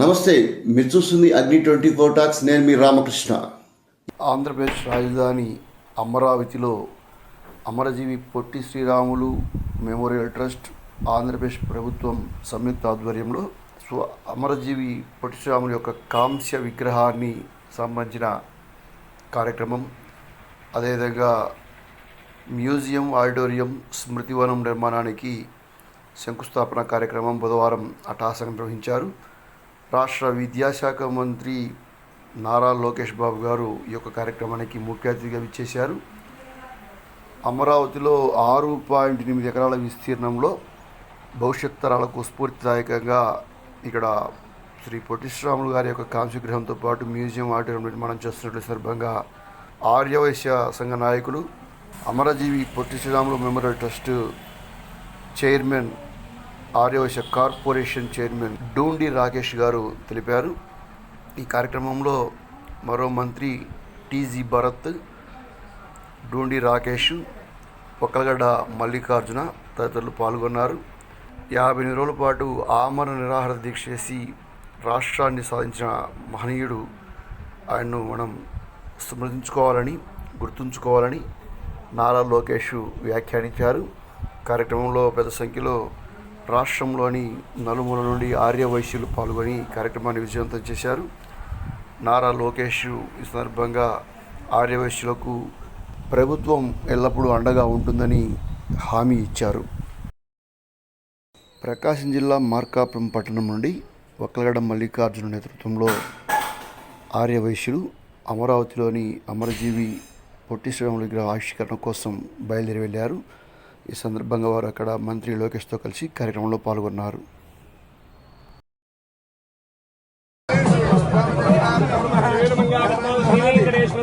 నమస్తే మీరు చూస్తుంది అగ్ని ట్వంటీ ఫోర్ టాక్స్ నేను మీ రామకృష్ణ. ఆంధ్రప్రదేశ్ రాజధాని అమరావతిలో అమరజీవి పొట్టి శ్రీరాములు మెమోరియల్ ట్రస్ట్ ఆంధ్రప్రదేశ్ ప్రభుత్వం సంయుక్త ఆధ్వర్యంలో స్వ అమరజీవి పొట్టి శ్రీరాములు యొక్క కాంస్య విగ్రహాన్ని సంబంధించిన కార్యక్రమం అదేవిధంగా మ్యూజియం ఆడిటోరియం స్మృతివనం నిర్మాణానికి శంకుస్థాపన కార్యక్రమం బుధవారం అటాసంగా నిర్వహించారు. రాష్ట్ర విద్యాశాఖ మంత్రి నారా లోకేష్ బాబు గారు ఈ యొక్క కార్యక్రమానికి ముఖ్య అతిథిగా విచ్చేశారు. అమరావతిలో ఆరు పాయింట్ ఎనిమిది ఎకరాల విస్తీర్ణంలో భవిష్యత్ తరాలకు స్ఫూర్తిదాయకంగా ఇక్కడ శ్రీ పొట్టి శ్రీరాములు గారి యొక్క కాంస్యగృహంతో పాటు మ్యూజియం ఆడిటోరియం నిర్మాణం చేస్తున్నట్లు సందర్భంగా ఆర్యవైశ్య సంఘ నాయకులు Amarajeevi Potti Sriramulu memorial trust chairman Aryavysya corporation chairman Dhoondi Rakesh garu తెలిపారు. ఈ కార్యక్రమంలో మరో మంత్రి టీజీ భరత్ డూండి రాకేష్ ఒక్కలగడ్డ మల్లికార్జున తదితరులు పాల్గొన్నారు. యాభై ఎనిమిది రోజుల పాటు ఆమరణ నిరాహార దీక్ష చేసి రాష్ట్రాన్ని సాధించిన మహనీయుడు. ఆయన్ను మనం స్మరించుకోవాలని గుర్తుంచుకోవాలని నారా లోకేష్ వ్యాఖ్యానించారు. కార్యక్రమంలో పెద్ద సంఖ్యలో రాష్ట్రంలోని నలుమూల నుండి ఆర్య వైశ్యులు పాల్గొని కార్యక్రమాన్ని విజయవంతం చేశారు. నారా లోకేష్ ఈ సందర్భంగా ఆర్యవైశ్యులకు ప్రభుత్వం ఎల్లప్పుడూ అండగా ఉంటుందని హామీ ఇచ్చారు. ప్రకాశం జిల్లా మార్కాపురం పట్టణం నుండి ఒక్కలగడ మల్లికార్జున నేతృత్వంలో ఆర్యవైశ్యులు అమరావతిలోని అమరజీవి పొట్టి శ్రీరాములు విగ్రహ ఆవిష్కరణ కోసం బయలుదేరి వెళ్ళారు. ఈ సందర్భంగా వారు అక్కడ మంత్రి లోకేష్తో కలిసి కార్యక్రమంలో పాల్గొన్నారు. Venkateswara